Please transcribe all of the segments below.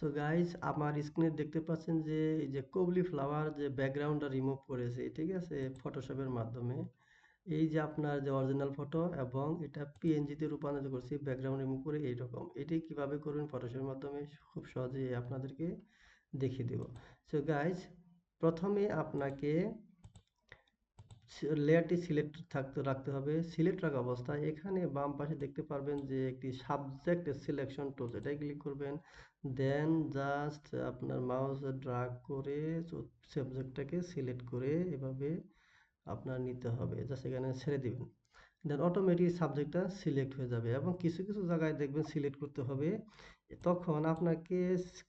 So guys আমার স্ক্রিনে দেখতে পাচ্ছেন যে, এই যে কবলি ফ্লাওয়ার যে ব্যাকগ্রাউন্ডটা রিমুভ করেছে, ঠিক আছে ফটোশপের মাধ্যমে। এই যে আপনার যে অরিজিনাল ফটো এবং এটা পিএনজিতে রূপান্তরিত করছি ব্যাকগ্রাউন্ড রিমুভ করে এইরকম। এটি কীভাবে করবেন ফটোশপের মাধ্যমে, খুব সহজেই আপনাদেরকে দেখিয়ে দেব। সো গাইজ প্রথমে আপনাকে লেয়ারটি সিলেক্ট থাকতে, রাখতে হবে। সিলেক্ট রাখা অবস্থায় এখানে বাম পাশে দেখতে পারবেন যে একটি সাবজেক্ট সিলেকশন টুলস এটাই ক্লিক করবেন। দেন জাস্ট আপনার মাউস ড্রাগ করে সাবজেক্টটাকে সিলেক্ট করে এভাবে আপনার নিতে হবে। জাস্ট এখানে ছেড়ে দিবেন। দেন অটোমেটিক সাবজেক্টটা সিলেক্ট হয়ে যাবে এবং কিছু কিছু জায়গায় দেখবেন সিলেক্ট করতে হবে। তখন আপনাকে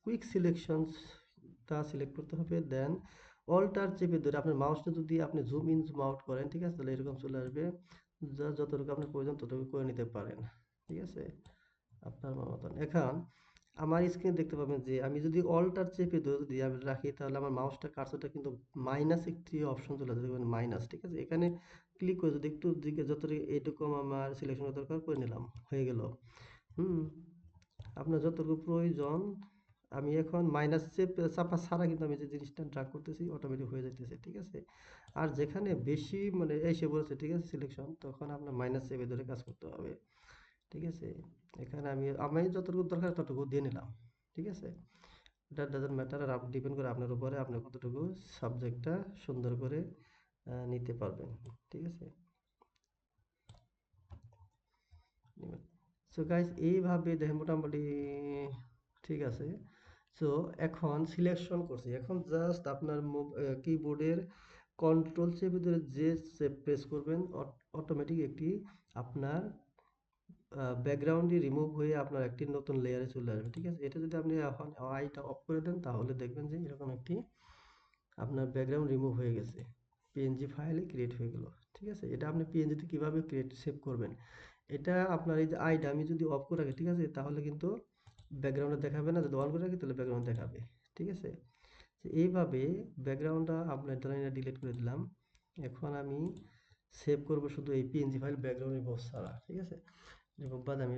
কুইক সিলেকশনটা সিলেক্ট করতে হবে। দেন অল্টার চেপে ধরে আপনার মাউসটা যদি আপনি জুম ইন জুম আউট করেন, ঠিক আছে? তাহলে এরকম চলে আসবে। যা, যতটুকু আপনার প্রয়োজন, ততটুকু করে নিতে পারেন, ঠিক আছে? আপনার মতন। এখন আমার স্ক্রিনে দেখতে পাবেন যে, আমি যদি অল্টার চেপে ধরে যদি আমি রাখি, তাহলে আমার মাউসটা কার্সরটা কিন্তু মাইনাস একটি অপশন চলে আসবে দেখবেন মাইনাস ঠিক আছে? এখানে ক্লিক করে যদি একটু দিকে যতটুকু এইটুকু আমার সিলেকশন দরকার, করে নিলাম। হয়ে গেল। হুম? আপনার যতটুকু প্রয়োজন আমি এখন মাইনাস চেপ চাপা ছাড়া কিন্তু আমি যে জিনিসটা ড্রাগ করতেছি অটোমেটিক হয়ে যাইতেছে, ঠিক আছে? আর যেখানে বেশি মানে এসে বলছে, ঠিক আছে সিলেকশন তখন আপনার মাইনাস চেপে ধরে কাজ করতে হবে, ঠিক আছে? এখানে আমি আমি যতটুকু দরকার ততটুকু দিয়ে নিলাম, ঠিক আছে? এটা ডাজেন্ট ম্যাটার আর ডিপেন্ড করে আপনার উপরে আপনি কতটুকু সাবজেক্টটা সুন্দর করে নিতে পারবেন, ঠিক আছে? সো গাইজ এইভাবে দেখেন মোটামুটি ঠিক আছে। সো এখন সিলেকশন করছি। এখন জাস্ট আপনার কিবোর্ডের কন্ট্রোল চেপে ধরে যে প্রেস করবেন অটোমেটিক একটি আপনার ব্যাকগ্রাউন্ডে রিমুভ হয়ে আপনার একটি নতুন লেয়ারে চলে আসবে, ঠিক আছে? এটা যদি আপনি এখন আইটা অফ করে দেন, তাহলে দেখবেন যে এরকম একটি আপনার ব্যাকগ্রাউন্ড রিমুভ হয়ে গেছে। পিএনজি ফাইলে ক্রিয়েট হয়ে গেল, ঠিক আছে? এটা আপনি পিএনজিতে কীভাবে ক্রিয়েট সেভ করবেন? এটা আপনার এই যে আইটা আমি যদি অফ করে রাখি, ঠিক আছে? তাহলে কিন্তু ব্যাকগ্রাউন্ডে দেখাবে না, যদি অন করে রাখি তাহলে ব্যাকগ্রাউন্ড দেখাবে, ঠিক আছে? এইভাবে ব্যাকগ্রাউন্ডটা আপনার ড্রয়িংটা ডিলিট করে দিলাম। এখন আমি সেভ করব শুধু এই পিএনজি ফাইল ব্যাকগ্রাউন্ড রিমুভ ছাড়া, ঠিক আছে? রিমুভ বাদ আমি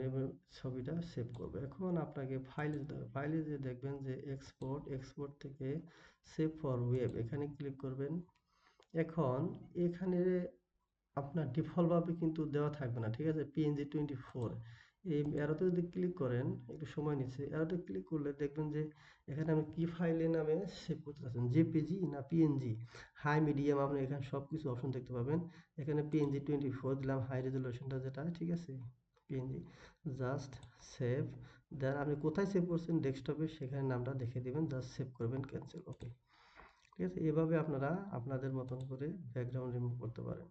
ছবিটা সেভ করব। এখন আপনাকে ফাইলে ফাইলে যে দেখবেন যে এক্সপোর্ট এক্সপোর্ট থেকে সেভ ফর ওয়েব এখানে ক্লিক করবেন। এখন এখানে আপনার ডিফল্টভাবে কিন্তু দেওয়া থাকবে না, ঠিক আছে? পিএনজি টোয়েন্টি ফোর এই অ্যারোতে যদি ক্লিক করেন, একটু সময় নিচ্ছে অ্যারোতে ক্লিক করলে দেখবেন যে এখানে আমি কি ফাইলের নামে সেভ করতে চাচ্ছেন জেপিজি না পিএনজি হাই মিডিয়াম আপনি এখানে সব কিছু অপশন দেখতে পাবেন। এখানে পিএনজি টোয়েন্টি ফোর দিলাম হাই রেজলিউশনটা যেটা, ঠিক আছে? পিএনজি জাস্ট সেভ দেন আপনি কোথায় সেভ করছেন? ডেস্কটপে সেখানে নামটা দেখে দেবেন জাস্ট সেভ করবেন ক্যান্সেল ওকে ঠিক আছে? এভাবে আপনারা আপনাদের মতন করে ব্যাকগ্রাউন্ড রিমুভ করতে পারেন।